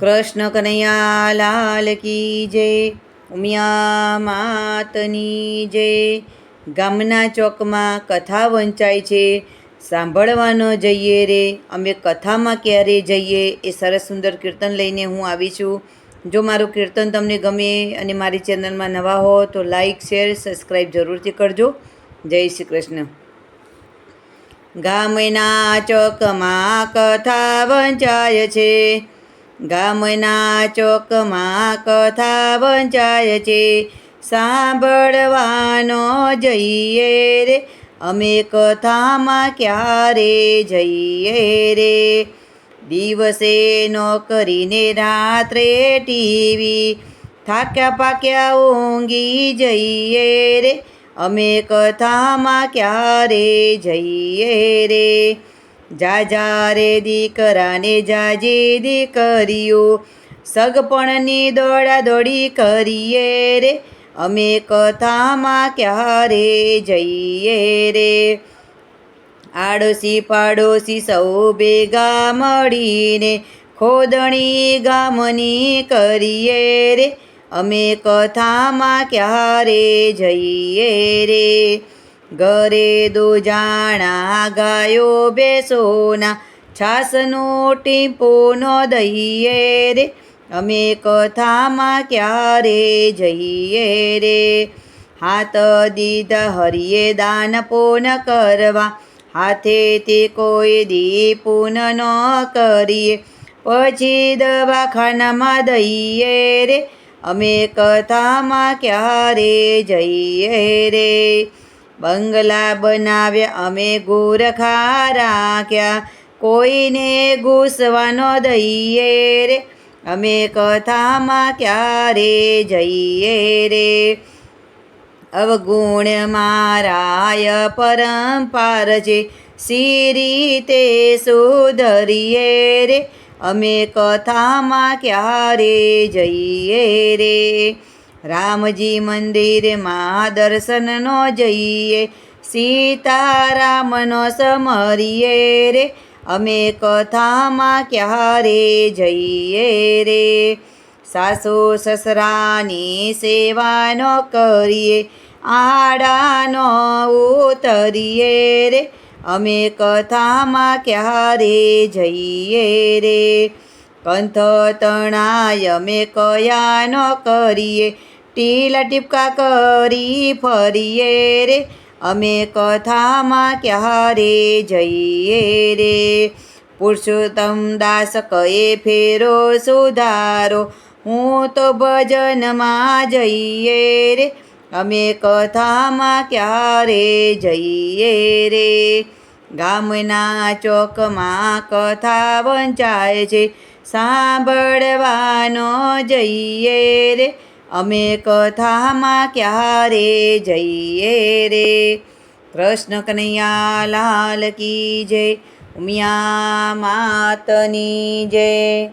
કૃષ્ણ કનૈયા લાલ કી જય, ઉમિયા માતની જય. ગામના ચોકમાં કથા વંચાય છે સાંભળવાનો જઈએ રે, અમે કથામાં ક્યારે જઈએ એ સરસ સુંદર કીર્તન લઈને હું આવી છું. જો મારું કીર્તન તમને ગમે અને મારી ચેનલમાં નવા હો, તો લાઈક, શેર, સબસ્ક્રાઈબ જરૂરથી કરજો. જય શ્રી કૃષ્ણ. ગામના ચોકમાં કથા વંચાય છે ગામના ચોકમાં કથા વંચાય છે. સાંભળવાનો જઈએ રે, અમે કથામાં ક્યારે જઈએ રે? દિવસે નોકરીને રાત્રે ટીવી થાક્યા પાક્યા ઊંઘી જઈએ રે, અમે કથામાં ક્યારે જઈએ રે? જાજા રે દીકરાને જાજે દીકરીઓ, સગપણની દોડા દોડી કરીએ રે. અમે કથામાં ક્યારે જઈએ રે? આડોશી પાડોશી સૌ ભેગા મળીને ખોદણી ગામની કરીએ રે. અમે કથામાં ક્યારે જઈએ રે? ઘરે દુજાણા ગાયો બેસોના છાસનો ટીપો ન દઈએ રે. અમે કથામાં ક્યારે જઈએ રે? હાથ દીધા હરિએ દાન પૂન કરવા. હાથે તે કોઈ દી પૂન ન કરીએ. પછી દવાખાનામાં દઈએ રે. અમે કથામાં ક્યારે જઈએ રે? બંગલા બનાવ્યા, અમે ગોરખા રાખ્યા કોઈને ઘૂસવાનો દઈએ રે, અમે કથામાં ક્યારે જઈએ રે? અવગુણ મારાય પરંપાર છે સી રીતે સુધરીએ રે. અમે કથામાં ક્યારે જઈએ રે? રામજી મંદિરમાં દર્શનનો જઈએ, સીતારામનો સમરીએ રે. અમે કથામાં ક્યારે જઈએ રે? સાસુ સસરાની સેવાનો કરીએ, આડાનો ઉતરીએ રે. અમે કથામાં ક્યારે જઈએ રે? કંથ તણાય અમે ન કરીએ? ટીલા ટીપકા કરી ફરીએ રે. અમે કથામાં ક્યારે જઈએ રે? પુરુષોત્તમ દાસ કહે ફેરો સુધારો? હું તો ભજનમાં જઈએ રે. અમે કથામાં ક્યારે જઈએ રે? ગામના ચોકમાં કથા વંચાય છે. સાંભળવાનો જઈએ રે. અમે કથામાં ક્યારે જઈએ રે? કૃષ્ણ કનૈયા લાલ કી જય, ઉમિયા માતની જય.